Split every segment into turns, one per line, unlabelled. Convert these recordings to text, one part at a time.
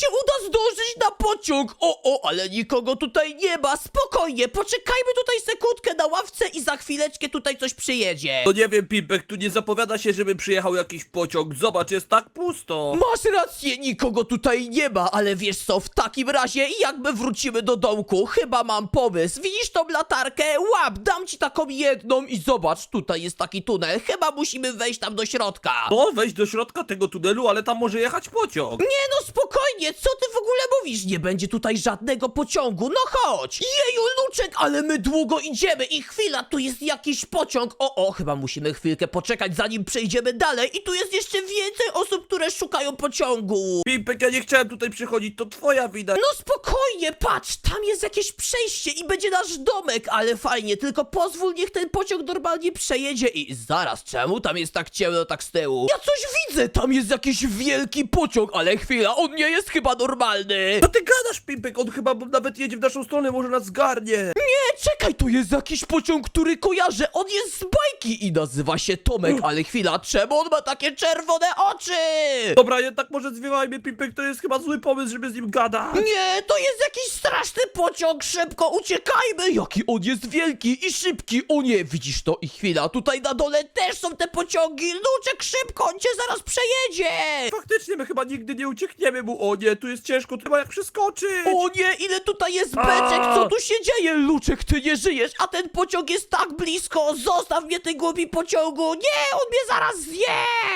się uda zdążyć na pociąg. O, o, ale nikogo tutaj nie ma. Spokojnie, poczekajmy tutaj sekundkę na ławce i za chwileczkę tutaj coś przyjedzie.
No nie wiem, Pimpek, tu nie zapowiada się, żeby przyjechał jakiś pociąg. Zobacz, jest tak pusto.
Masz rację, nikogo tutaj nie ma, ale wiesz co, w takim razie jakby wrócimy do domku, chyba mam pomysł. Widzisz tą latarkę? Łap, dam ci taką jedną i zobacz, tutaj jest taki tunel, chyba musimy wejść tam do środka.
No, wejść do środka tego tunelu, ale tam może jechać pociąg.
Nie no, spokojnie, co ty w ogóle mówisz? Nie będzie tutaj żadnego pociągu, no chodź! Jeju, Luczek, ale my długo idziemy i chwila, tu jest jakiś pociąg. O, o, chyba musimy chwilkę poczekać, zanim przejdziemy dalej i tu jest jeszcze więcej osób, które szukają pociągu.
Pimpek, ja nie chciałem tutaj przychodzić, to twoja wina.
No spokojnie, patrz, tam jest jakieś przejście i będzie nasz domek, ale fajnie, tylko pozwól, niech ten pociąg normalnie przejedzie i zaraz, czemu tam jest tak ciemno, tak z tyłu? Ja coś widzę, tam jest jakiś wielki pociąg, ale chwila, on nie jest chyba normalny.
Co ty gadasz, Pimpek? On chyba nawet jedzie w naszą stronę, może nas zgarnie.
Nie, czekaj, to jest jakiś pociąg, który kojarzę, on jest z bajki i nazywa się Tomek, ale chwila, czemu on ma takie czerwone oczy?
Dobra, jednak może zwiewajmy, Pimpek, to jest chyba zły pomysł, żeby z nim gadać.
Nie, to jest jakiś straszny pociąg, szybko uciekajmy! Jaki on jest wielki i szybki, o nie, widzisz to i chwila, tutaj na dole też są te pociągi, Luczek, szybko, on cię zaraz przejedzie!
Faktycznie, my chyba nigdy nie uciekniemy mu. O nie, tu jest ciężko, trzeba jak przeskoczyć.
O nie, ile tutaj jest beczek, co tu się dzieje? Luczek, ty nie żyjesz, a ten pociąg jest tak blisko, zostaw mnie ty głupi pociągu, nie, on mnie zaraz zje!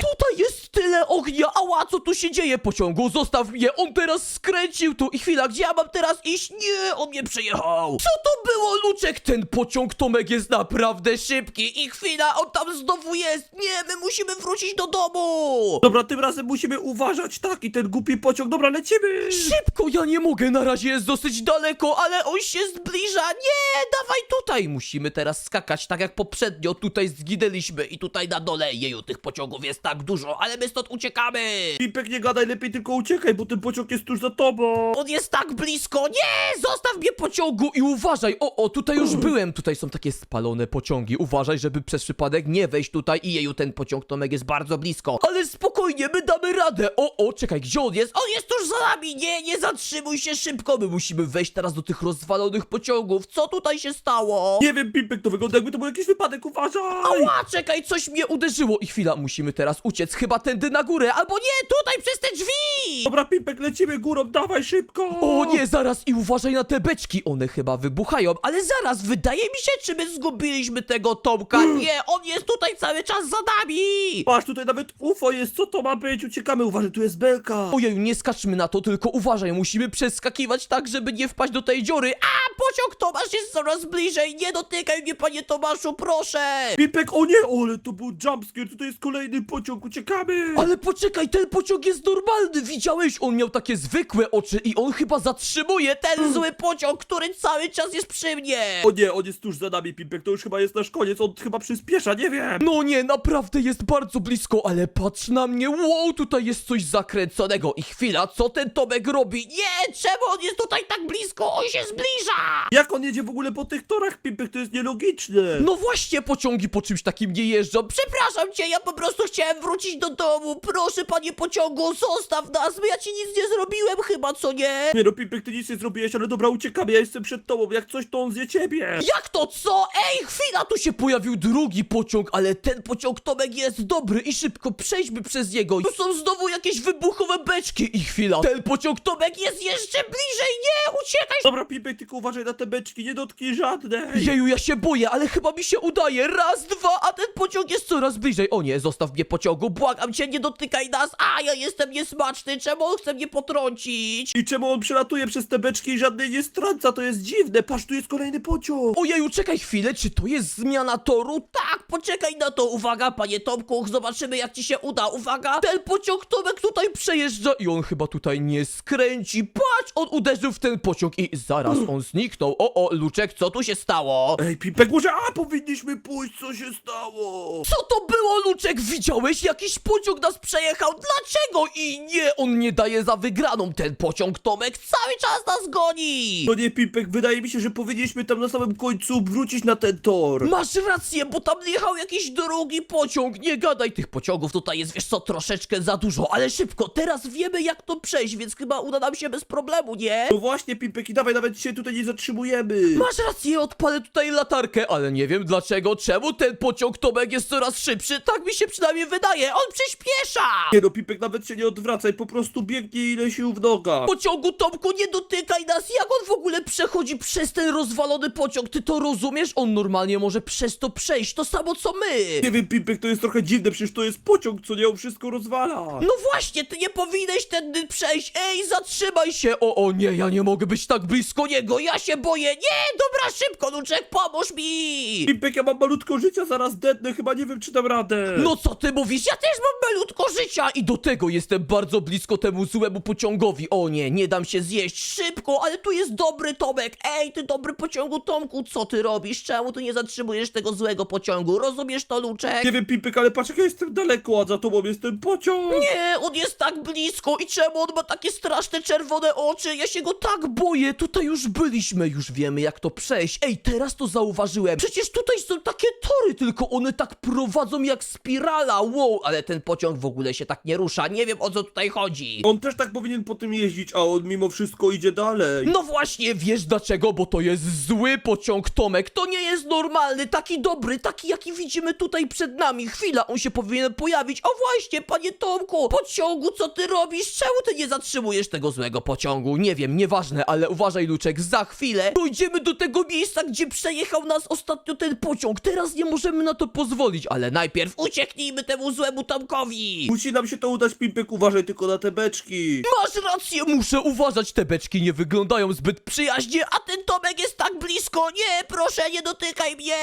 Tutaj jest tyle ognia, ała, co tu się dzieje pociągu, zostaw mnie, on teraz skręcił tu i chwila, gdzie ja mam teraz iść? Nie, on mnie przejechał! Co to było, Luczek? Ten pociąg Tomek jest naprawdę szybki i chwila, on tam znowu jest, nie, my musimy wrócić do domu!
Dobra, tym razem musimy uważać, tak, i ten głupi pociąg, dobra, lecimy!
Szybko, ja nie mogę, na razie jest dosyć daleko, ale on się zbliża. Nie, dawaj tutaj. Musimy teraz skakać, tak jak poprzednio. Tutaj zginęliśmy i tutaj na dole. Jeju, tych pociągów jest tak dużo, ale my stąd uciekamy.
Pimpek, nie gadaj, lepiej tylko uciekaj, bo ten pociąg jest tuż za tobą!
On jest tak blisko. Nie, zostaw mnie pociągu i uważaj. O, o, tutaj już byłem. Tutaj są takie spalone pociągi. Uważaj, żeby przez przypadek nie wejść tutaj i jeju, ten pociąg Tomek jest bardzo blisko. Ale spokojnie, my damy radę. O, o, czekaj, gdzie on jest? On jest tuż za nami. Nie, nie zatrzymuj się szybko. My musimy wejść teraz do tych rozwalonych pociągów. Co tutaj się stało?
Nie wiem, Pimpek, to wygląda jakby to był jakiś wypadek, uważaj!
Ała, czekaj, coś mnie uderzyło i chwila, musimy teraz uciec chyba tędy na górę, albo nie, tutaj przez te drzwi!
Dobra, Pimpek, lecimy górą, dawaj szybko!
O nie, zaraz i uważaj na te beczki, one chyba wybuchają, ale zaraz, wydaje mi się, czy my zgubiliśmy tego Tomka? Nie, on jest tutaj cały czas za nami!
Patrz, tutaj nawet UFO jest, co to ma być? Uciekamy, uważaj, tu jest belka!
Ojej, nie skaczmy na to, tylko uważaj, musimy przeskakiwać tak, żeby nie wpaść do tej dziury. A, pociąg Tomasz jest coraz bliżej, nie dotykaj mnie, panie Tomaszu, proszę!
Pimpek, o nie, ale to był jumpscare, tutaj jest kolejny pociąg, uciekamy!
Ale poczekaj, ten pociąg jest normalny, widziałeś? On miał takie zwykłe oczy i on chyba zatrzymuje ten zły pociąg, który cały czas jest przy mnie.
O nie, on jest tuż za nami, Pimpek, to już chyba jest nasz koniec, on chyba przyspiesza, nie wiem!
No nie, naprawdę jest bardzo blisko, ale patrz na mnie, wow, tutaj jest coś zakręconego i chwila, co ten Tomek robi? Nie, czemu on jest tutaj tak blisko? On się zbliża!
Jak on jedzie w ogóle po tych torach, Pimpek, to jest nielogiczne!
No właśnie, pociągi po czymś takim nie jeżdżą. Przepraszam cię, ja po prostu chciałem wrócić do domu. Proszę, panie pociągu, zostaw nas, bo ja ci nic nie zrobiłem chyba, co nie?
Nie no, Pimpek, ty nic nie zrobiłeś, ale dobra, uciekamy, ja jestem przed tobą, jak coś, to on zje ciebie!
Jak to co? Ej, chwila, tu się pojawił drugi pociąg, ale ten pociąg Tomek jest dobry i szybko przejdźmy przez niego. Tu są znowu jakieś wybuchowe beczki i chwila. Ten pociąg Tomek jest jeszcze bliżej, nie, uciekaj!
Dobra, Pimpek, tylko uważaj na te beczki, nie dotknij żadnej!
Jeju, ja się boję, ale chyba mi się udaje. Raz, dwa, a ten pociąg jest coraz bliżej. O nie, zostaw mnie pociągu, błagam cię, nie dotykaj nas. A, ja jestem niesmaczny, czemu on chce mnie potrącić?
I czemu on przelatuje przez te beczki i żadnej nie strąca, to jest dziwne, patrz, tu jest kolejny pociąg!
Ojeju, czekaj chwilę, czy to jest zmiana toru? Tak, poczekaj na to, uwaga, panie Tomku, zobaczymy jak ci się uda, uwaga. Ten pociąg Tomek tutaj przejeżdża i on chyba tutaj nie skręci. Patrz, on uderzył w ten pociąg i zaraz on zniknął. O, o, Luczek, co tu się stało?
Ej, Pipek, może a powinniśmy pójść, co się stało?
Co to było, Luczek? Widziałeś? Jakiś pociąg nas przejechał. Dlaczego? I nie, on nie daje za wygraną. Ten pociąg, Tomek, cały czas nas goni.
No nie, Pipek, wydaje mi się, że powinniśmy tam na samym końcu wrócić na ten tor.
Masz rację, bo tam jechał jakiś drugi pociąg. Nie gadaj, tych pociągów tutaj jest, wiesz co, troszeczkę za dużo, ale szybko, teraz wiemy jak to przejść, więc chyba uda nam się bez problemu, nie?
No właśnie, Pipek, i dawaj, nawet się tutaj nie zatrzymujemy.
Masz rację, odpalę tutaj latarkę, ale nie wiem dlaczego, czemu ten pociąg Tomek jest coraz szybszy, tak mi się przynajmniej wydaje, on przyspiesza!
Nie no, Pipek, nawet się nie odwracaj, po prostu biegnie ile sił w nogach.
Pociągu Tomku, nie dotykaj nas! Jak on w ogóle przechodzi przez ten rozwalony pociąg? Ty to rozumiesz? On normalnie może przez to przejść, to samo co my!
Nie wiem, Pipek, to jest trochę dziwne, przecież to jest pociąg, co nie on wszystko rozwala.
No właśnie, ty nie powinieneś tędy przejść! Ej, zatrzymaj się! O, o nie, ja nie mogę być tak blisko niego, ja się boję! Nie, dobra, szybko, Luczek, pomóż mi!
Pipek, ja mam malutko życia, zaraz dednę, chyba nie wiem, czy dam radę.
No co ty mówisz? Ja też mam malutko życia i do tego jestem bardzo blisko temu złemu pociągowi. O nie, nie dam się zjeść. Szybko, ale tu jest dobry Tomek. Ej, ty dobry pociągu Tomku, co ty robisz? Czemu tu nie zatrzymujesz tego złego pociągu? Rozumiesz to, Luczek?
Nie wiem, Pipek, ale patrz, jak ja jestem daleko, a za tobą jest ten pociąg.
Nie, on jest tak blisko i czemu on ma takie straszne czerwone oczy? Ja się go tak boję. Tutaj już byliśmy, już wiemy jak to przejść. Ej, teraz to zauważyłem. Przecież tutaj są takie tory, tylko one tak prowadzą jak spirala. Wow, ale ten pociąg w ogóle się tak nie rusza. Nie wiem o co tutaj chodzi.
On też tak powinien po tym jeździć, a on mimo wszystko idzie dalej.
No właśnie, wiesz dlaczego? Bo to jest zły pociąg, Tomek. To nie jest normalny, taki dobry, taki jaki widzimy tutaj przed nami. Chwila, on się powinien pojawić. O właśnie, panie Tomku, pociągu, co ty robisz? Czemu ty nie zatrzymujesz tego złego pociągu? Nie wiem, nieważne, ale uważaj, Luczek, za chwilę dojdziemy do tego miejsca, gdzie przejechał nas ostatnio ten pociąg. Teraz nie możemy na to pozwolić, ale najpierw ucieknijmy temu złemu Tomkowi.
Musi nam się to udać, Pipek, uważaj tylko na te beczki.
Masz rację, muszę uważać, te beczki nie wyglądają zbyt przyjaźnie, a ten Tomek jest tak blisko. Nie, proszę, nie dotykaj mnie!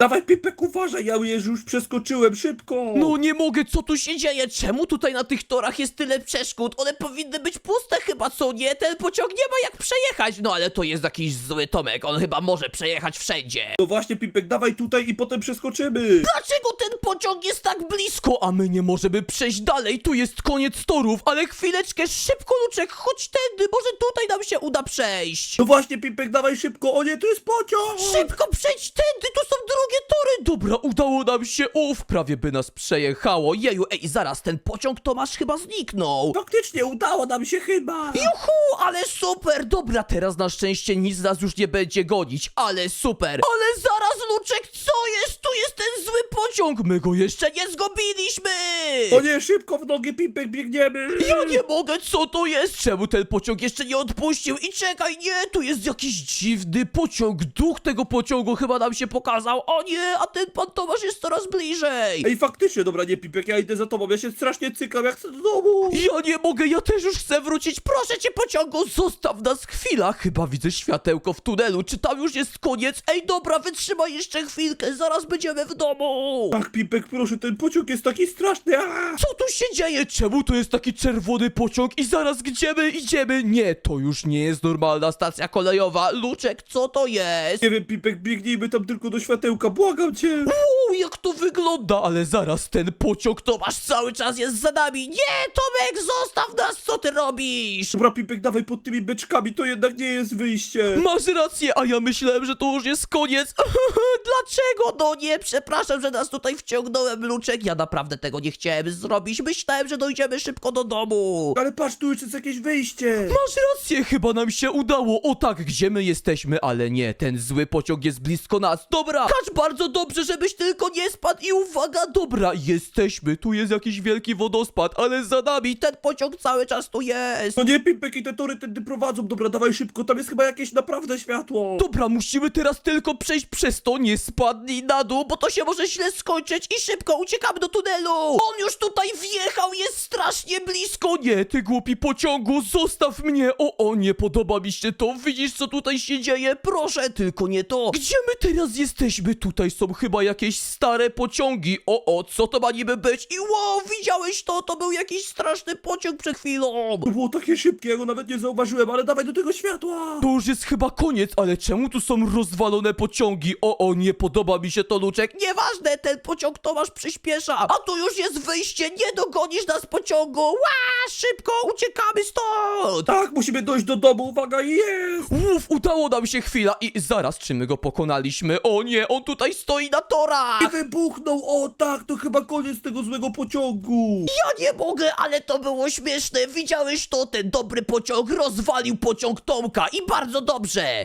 Dawaj, Pipek, uważaj, ja je już przeskoczyłem, szybko.
No nie mogę, co tu się dzieje? Czemu tutaj na tych torach jest tyle przeszkód? One powinny być puste chyba, co nie? Ten pociąg nie ma jak przejechać. No ale to jest jakiś zły Tomek, on chyba może przejechać wszędzie.
No właśnie, Pipek, dawaj tutaj i potem przeskoczymy.
Dlaczego ten pociąg jest tak blisko, a my nie możemy przejść dalej? Tu jest koniec torów, ale chwileczkę, szybko Luczek, chodź tędy, może tutaj nam się uda przejść.
No właśnie, Pipek, dawaj szybko, o nie, to jest pociąg.
Szybko przejdź tędy, tu są drugie tory! Dobra, udało nam się, uff, prawie by nas przejechało. Jeju, ej, zaraz, ten pociąg Tomasz chyba zniknął.
Faktycznie, udało nam się chyba.
Juhu, ale super! Dobra, teraz na szczęście nic nas już nie będzie gonić, ale super! Ale zaraz, Luczek, co jest? Tu jest ten zły pociąg! My go jeszcze nie zgubiliśmy!
O nie, szybko w nogi, Pipek, biegniemy.
Ja nie mogę, co to jest? Czemu ten pociąg jeszcze nie odpuścił? I czekaj, nie, tu jest jakiś dziwny pociąg. Duch tego pociągu chyba nam się pokazał. O nie, a ten pan Tomasz jest coraz bliżej.
Ej, faktycznie, dobra, nie, Pipek, ja idę za tobą, ja się strasznie cykam, jak chcę do domu.
Ja nie mogę, ja też już chcę wrócić. Proszę cię, pociągu, zostaw nas chwila. Chyba widzę światełko w tunelu. Czy tam już jest koniec? Ej, dobra, wytrzymaj jeszcze chwilkę, zaraz będziemy w domu.
Tak, Pipek, proszę, ten pociąg jest taki straszny. Aaa!
Co tu się dzieje? Czemu to jest taki czerwony pociąg i zaraz gdzie my idziemy? Nie, to już nie jest normalna stacja kolejowa. Luczek, co to jest?
Nie wiem, Pipek, biegnijmy tam tylko do światełka, błagam cię.
Uuu, jak to wygląda, ale zaraz ten pociąg Tomasz cały czas jest za nami. Nie, Tomek, zostaw nas, co ty robisz?
Dobra, Pipek, dawaj pod tymi beczkami, to jednak nie jest wyjście.
Masz rację, a ja myślałem, że to już jest koniec. Dlaczego? No nie, przepraszam, że nas tutaj wciągnąłem, Luczek. Ja naprawdę tego nie chciałem zrobić. Myślałem, że dojdziemy szybko do domu.
Ale patrz, tu już jest jakieś wyjście.
Masz rację, chyba nam się udało. O tak, gdzie my jesteśmy, ale nie, ten zły pociąg jest blisko nas. Dobra, kacz bardzo dobrze, żebyś tylko nie spadł i uwaga, dobra, jesteśmy. Tu jest jakiś wielki wodospad, ale za nami ten pociąg cały czas tu jest.
No nie, Pipek, i te tory tędy prowadzą. Dobra, dawaj szybko, tam jest chyba jakieś naprawdę światło.
Dobra, musimy teraz tylko przejść przez to, nie spadnij na dół, bo to się może źle skończyć i szybko uciekamy do tunelu. On już tutaj wjechał, jest strasznie blisko. Nie, ty głupi pociągu, zostaw mnie. O, o, nie podoba mi się to. Widzisz, co tutaj się dzieje? Proszę, tylko nie to. Gdzie my teraz jesteśmy? Tutaj są chyba jakieś stare pociągi. O, o, co to ma niby być? I wow, widziałeś to? To był jakiś straszny pociąg przed chwilą.
To było takie szybkie, ja go nawet nie zauważyłem, ale dawaj do tego światła!
To już jest chyba koniec, ale czemu tu są rozwalone pociągi? O, o, nie podoba mi się to, Luczek. Nieważne, ten pociąg Tomasz przyspiesza. A tu już jest wyjście, nie dogonisz nas pociągu. Ła, szybko, uciekamy stąd.
Tak, musimy dojść do domu, uwaga, jest!
Uf, udało nam się chwila i zaraz, czy my go pokonaliśmy? O nie, on tutaj stoi na torach.
I wybuchnął, o tak, to chyba koniec tego złego pociągu!
Ja nie mogę, ale to było śmieszne. Widziałeś to? Ten dobry pociąg rozwalił pociąg Tomka i bardzo dobrze.